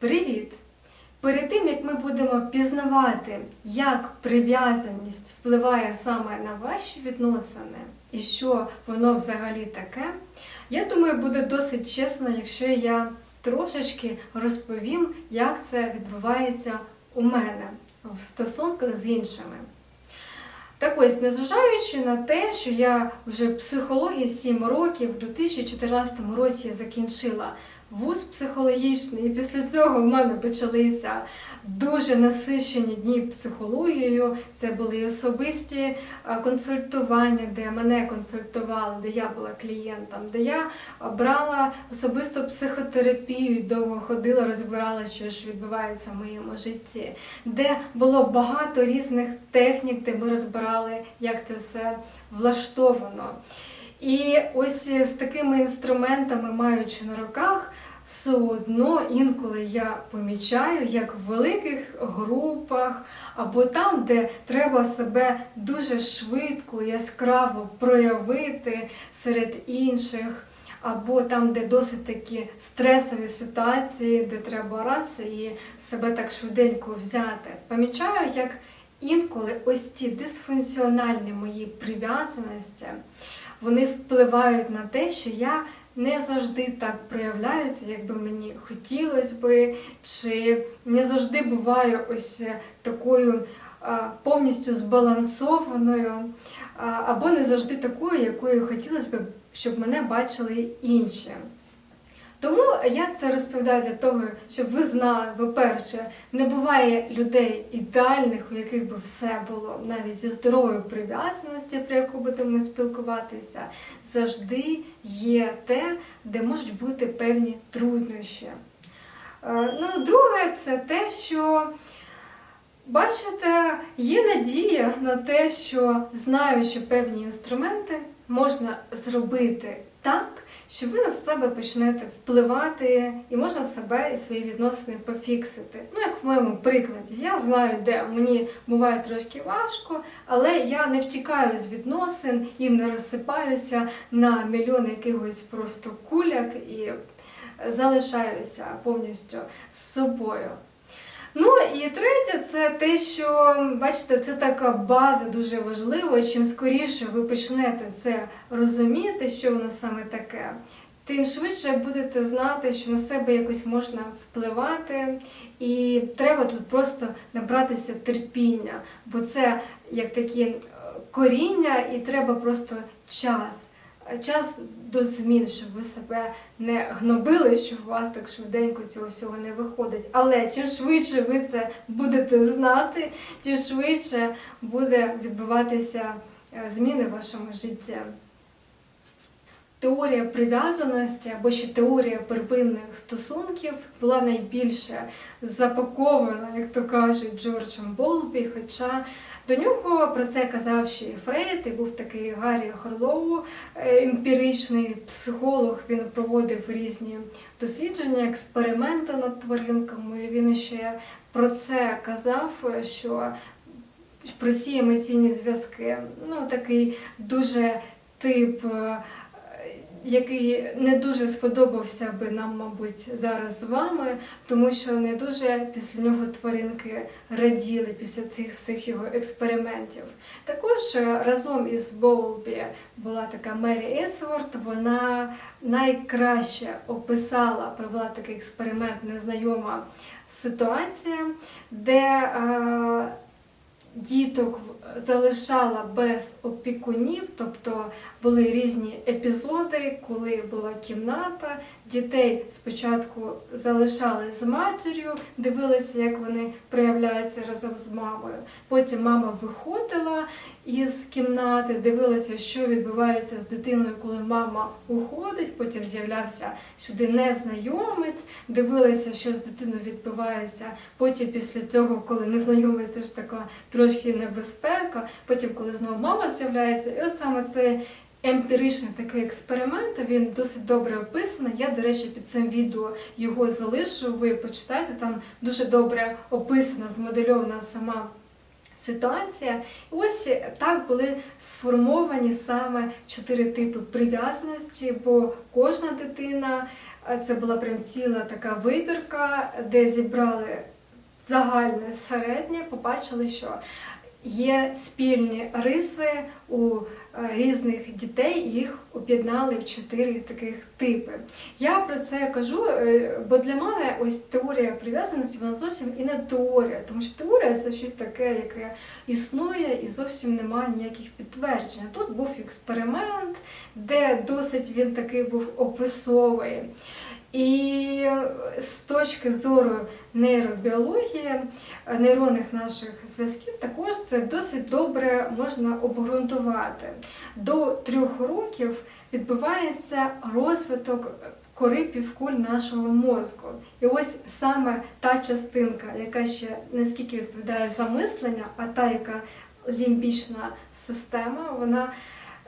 Привіт! Перед тим як ми будемо пізнавати, як прив'язаність впливає саме на ваші відносини і що воно взагалі таке, я думаю, буде досить чесно, якщо я трошечки розповім, як це відбувається у мене в стосунках з іншими. Так ось, незважаючи на те, що я вже психології 7 років, у 2014 році я закінчила вуз психологічний, і після цього в мене почалися дуже насичені дні психологією. Це були особисті е, консультування, де мене консультували, де я була клієнтом, де я брала особисту психотерапію, довго ходила, розбирала, що ж відбувається в моєму житті, де було багато різних технік, де ми розбирали, як це все влаштовано. І ось з такими інструментами, маючи на руках, все одно інколи я помічаю, як в великих групах або там, де треба себе дуже швидко, яскраво проявити серед інших, або там, де досить такі стресові ситуації, де треба раз і себе так швиденько взяти. Помічаю, як інколи ось ті дисфункціональні мої прив'язаності вони впливають на те, що я не завжди так проявляюся, як би мені хотілося би, чи не завжди буваю ось такою повністю збалансованою, або не завжди такою, якою хотілося б, щоб мене бачили інші. Тому я це розповідаю для того, щоб ви знали, по-перше, не буває людей ідеальних, у яких би все було навіть зі здоровою прив'язаністю, про яку будемо спілкуватися. Завжди є те, де можуть бути певні труднощі. Е, Ну, друге, це те, що бачите, є надія на те, що знаючи певні інструменти, можна зробити так, що ви на себе почнете впливати, і можна себе і свої відносини пофіксити. Ну, як в моєму прикладі, я знаю, де мені буває трошки важко, але я не втікаю з відносин і не розсипаюся на мільйон якихось просто куляк і залишаюся повністю з собою. Ну і третє, це те, що бачите, це така база дуже важлива. Чим скоріше ви почнете це розуміти, що воно саме таке, тим швидше будете знати, що на себе якось можна впливати, і треба тут просто набратися терпіння, бо це як такі е, коріння, і треба просто час. Час до змін, щоб ви себе не гнобили, що у вас так швиденько цього всього не виходить. Але чим швидше ви це будете знати, тим швидше буде відбуватися е, зміни в вашому житті. Теорія прив'язаності або ще теорія первинних стосунків була найбільше запакована, як то кажуть, Джорджем Болбі. Хоча до нього про це казав ще і Фрейд, і був такий Гаррі Хорлоу, е, емпіричний психолог. Він проводив різні дослідження, експерименти над тваринками. Він ще про це казав, що про ці емоційні зв'язки. Ну, такий дуже тип. Який не дуже сподобався би нам, мабуть, зараз з вами, тому що не дуже після нього тваринки раділи після цих всіх його експериментів. Також е, разом із Боулбі була така Мері Есворт, вона найкраще описала, провела такий експеримент, незнайома ситуація, де е, діток залишала без опікунів, тобто були різні епізоди, коли була кімната. Дітей спочатку залишали з матір'ю, дивилися, як вони проявляються разом з мамою. Потім мама виходила із кімнати, дивилася, що відбувається з дитиною, коли мама уходить. Потім з'являвся сюди незнайомець, дивилася, що з дитиною відбувається. Потім після цього, коли незнайомець ж така трошки небезпека, потім, коли знову мама з'являється, і от саме цей емпіричний такий експеримент, він досить добре описаний. Я, до речі, під цим відео його залишу. Ви почитайте, там дуже добре описана, змодельована сама ситуація. Ось так були сформовані саме чотири типи прив'язаності, бо кожна дитина це була прям ціла така вибірка, де зібрали загальне середнє, побачили, що є спільні риси у різних дітей, їх об'єднали в чотири таких типи. Я про це кажу, е, бо для мене ось теорія прив'язаності вона зовсім і не теорія, тому що теорія це щось таке, яке існує і зовсім немає ніяких підтверджень. Тут був експеримент, де досить він такий був описовий. І з точки зору нейробіології, нейронних наших зв'язків, також це досить добре можна обґрунтувати. До трьох років відбувається розвиток кори півкуль нашого мозку. І ось саме та частинка, яка ще наскільки відповідає за мислення, а та, яка лімбічна система, вона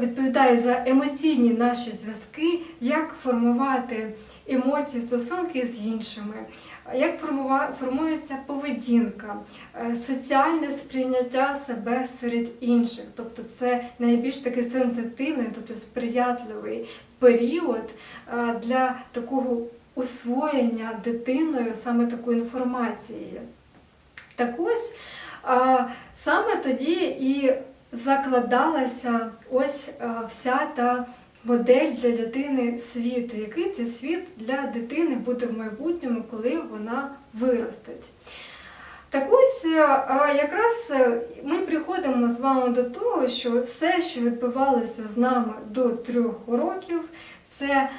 відповідає за емоційні наші зв'язки, як формувати емоції, стосунки з іншими, як формується поведінка, е, соціальне сприйняття себе серед інших. Тобто це найбільш такий сенситивний, тобто сприятливий період е, для такого усвоєння дитиною саме такої інформації. Так ось саме тоді і закладалася ось вся та модель для дитини світу, який це світ для дитини буде в майбутньому, коли вона виростить. Так ось якраз е, ми приходимо з вами до того, що все, що відбувалося з нами до трьох років, це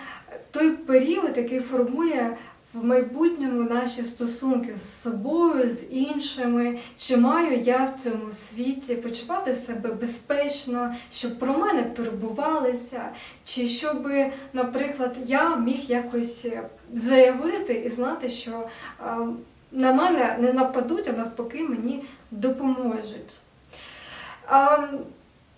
той період, який формує в майбутньому наші стосунки з собою, з іншими, чи маю я в цьому світі почувати себе безпечно, щоб про мене турбувалися, чи щоб, наприклад, я міг якось заявити і знати, що на мене не нападуть, а навпаки мені допоможуть.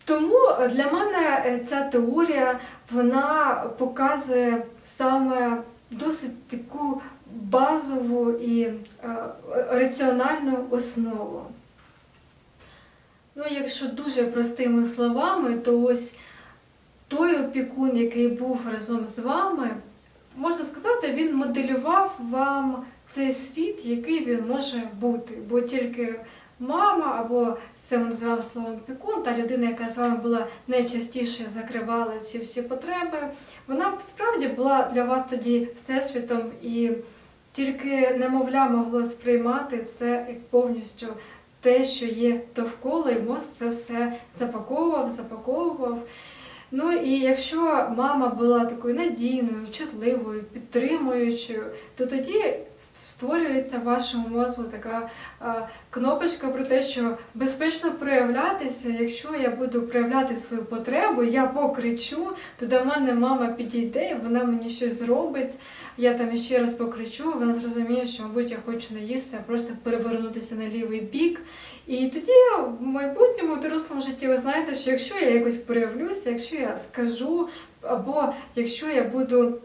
Тому для мене е, ця теорія вона показує саме досить таку базову і е, раціональну основу. Ну, якщо дуже простими словами, то ось той опікун, який був разом з вами, можна сказати, він моделював вам цей світ, який він може бути. Бо тільки мама, або це ми називаємо словом опікун, та людина, яка з вами була найчастіше закривала ці всі потреби, вона справді була для вас тоді всесвітом, і тільки немовля могло сприймати це повністю те, що є довкола, і мозк це все запаковував, запаковував. Ну і якщо мама була такою надійною, чутливою, підтримуючою, то тоді створюється в вашому мозку така а, кнопочка про те, що безпечно проявлятися. Якщо я буду проявляти свою потребу, я покричу, то до мене мама підійде, вона мені щось зробить. Я там ще раз покричу, вона зрозуміє, що, мабуть, я хочу не їсти, а просто перевернутися на лівий бік. І тоді в майбутньому в дорослому житті ви знаєте, що якщо я якось проявлюся, якщо я скажу, або якщо я буду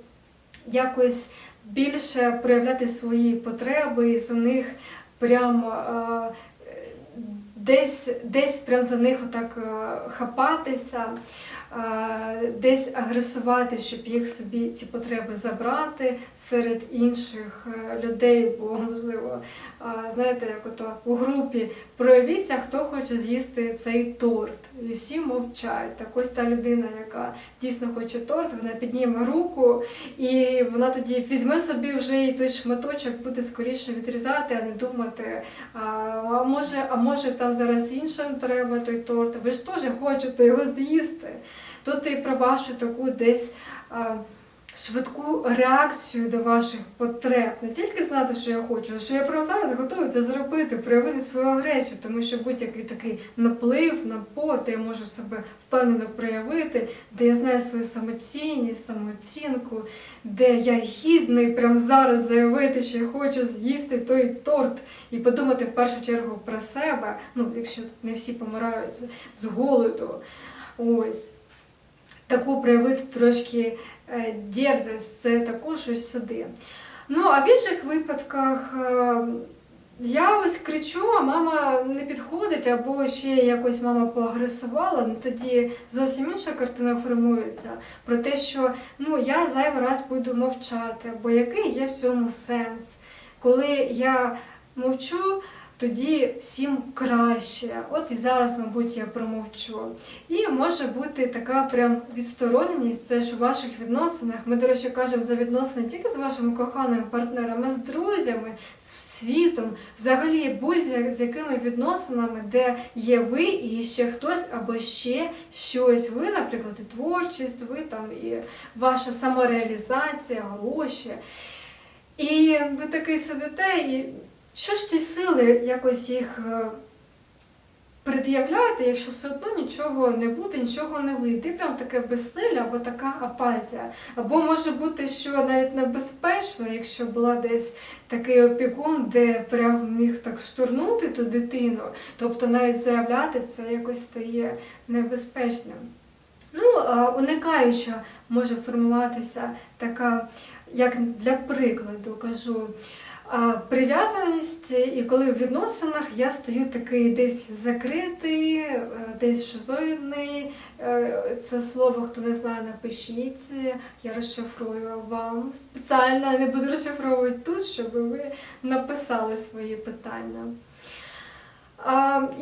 якось більше проявляти свої потреби і за них прямо е, десь, десь прям за них отак е, хапатися, десь агресувати, щоб їх собі ці потреби забрати серед інших е, людей, бо можливо, е, знаєте, як ото у групі проявіться, хто хоче з'їсти цей торт. І всі мовчать. Так ось та людина, яка дійсно хоче торт, вона підніме руку, і вона тоді візьме собі вже і той шматочок, буде скоріше відрізати, а не думати, а може, а може там зараз іншим треба той торт, ви ж теж хочете його з'їсти. Тут і про вашу таку десь. Швидку реакцію до ваших потреб, не тільки знати, що я хочу, а що я прямо зараз готова це зробити, проявити свою агресію, тому що будь-який такий наплив, напор, де я можу себе впевнено проявити, де я знаю свою самоцінність, самооцінку, де я гідний прямо зараз заявити, що я хочу з'їсти той торт і подумати в першу чергу про себе. Ну, якщо тут не всі помирають з голоду. Ось. Таку проявити трошки е, дерзость, це також ось сюди. Ну, а в інших випадках е, Я ось кричу, а мама не підходить, або ще якось мама поагресувала, ну тоді зовсім інша картина формується про те, що ну я зайвий раз буду мовчати, бо який є в цьому сенс. Коли я мовчу, тоді всім краще. От і зараз, мабуть, я промовчу. І може бути така прям відстороненість, це ж у ваших відносинах. Ми, до речі, кажемо за відносини тільки з вашими коханими партнерами, а з друзями, з світом, взагалі будь-з якими відносинами, де є ви і ще хтось або ще щось. Ви, наприклад, і творчість, ви там і ваша самореалізація, гроші. І ви такий сидите, і що ж ті сили якось їх е, пред'являти, якщо все одно нічого не буде, нічого не вийде. Прям таке безсилля або така апатія. Або може бути, що навіть небезпечно, якщо була десь такий опікун, де прям міг так штурнути ту дитину, тобто навіть заявляти це якось стає небезпечним. Ну, уникаюча може формуватися така, як для прикладу кажу, прив'язаність, і коли в відносинах я стою такий десь закритий, е, десь шизоїдний. Е, Це слово, хто не знає, напишіть. Я розшифрую вам спеціально, не буду розшифровувати тут, щоб ви написали свої питання.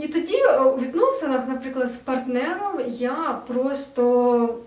І тоді е, у відносинах, наприклад, з партнером я просто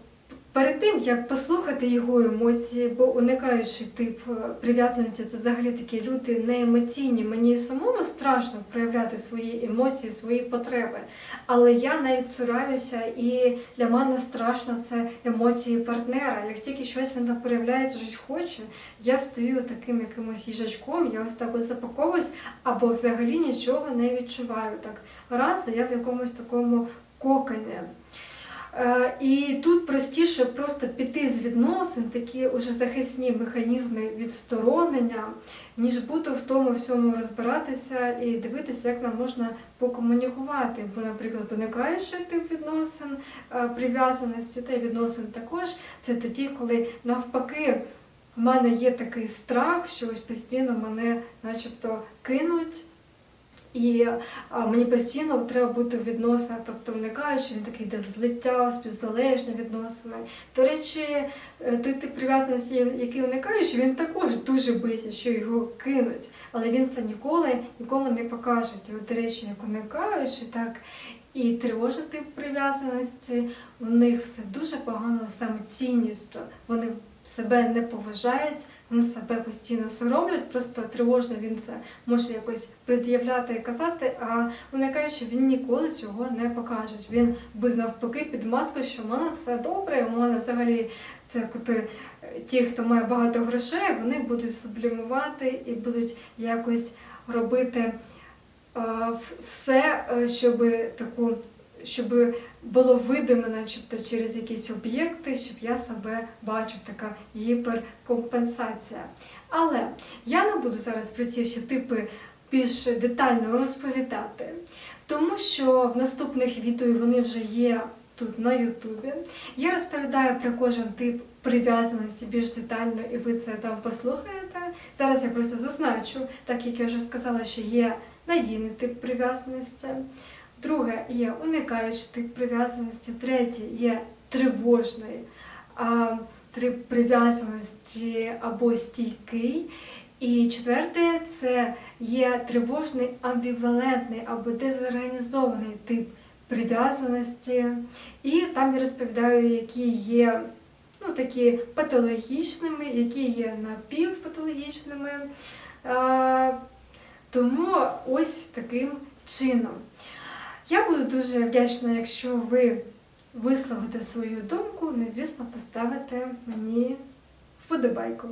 перед тим, як послухати його емоції, бо уникаючи тип е, прив'язаності, це взагалі такі люди не емоційні. Мені самому страшно проявляти свої емоції, свої потреби. Але я навіть цураюся, і для мене страшно це емоції партнера. Як тільки щось мене проявляється, щось хоче, я стою таким якимось їжачком, я ось так от запаковуюсь, або взагалі нічого не відчуваю. Так раз я в якомусь такому коконі. Е, І тут простіше просто піти з відносин, такі уже захисні механізми відсторонення, ніж бути в тому всьому розбиратися і дивитися, як нам можна покомунікувати. Бо, наприклад, уникаючи тип відносин, е, прив'язаності та відносин також, це тоді, коли навпаки. У мене є такий страх, що ось постійно мене начебто кинуть, і мені постійно треба бути в відносинах, тобто уникаючи, він такий йде в злиття, співзалежні відносини. До речі, е, той тип прив'язаності, який уникаючи, він також дуже боїться, що його кинуть, але він це ніколи нікому не покаже. І от, до речі, як уникаючи, так і тривожний тип прив'язаності, у них все дуже погано самоцінністю. Вони себе не поважають, вони себе постійно соромлять, просто тривожно він це може якось пред'являти і казати, а уникаючи, він ніколи цього не покаже. Він буде навпаки під маскою, що в мене все добре, у мене взагалі це коти, ті, хто має багато грошей, вони будуть сублімувати і будуть якось робити все, е, щоб таку. Щоб було видимо, начебто через якісь об'єкти, щоб я себе бачив, така гіперкомпенсація. Але я не буду зараз про ці всі типи більш детально розповідати, тому що в наступних відео вони вже є тут на Ютубі. Я розповідаю про кожен тип прив'язаності більш детально, і ви це там послухаєте. Зараз я просто зазначу, так як я вже сказала, що є надійний тип прив'язаності. Друге є уникаючий тип прив'язаності, третє є тривожний тип прив'язаності або стійкий. І четверте це є тривожний амбівалентний або дезорганізований тип прив'язаності. І там я розповідаю, які є ну, такі патологічними, які є напівпатологічними. Тому ось таким чином. Я буду дуже вдячна, якщо ви висловите свою думку, ну і, звісно, поставите мені вподобайку.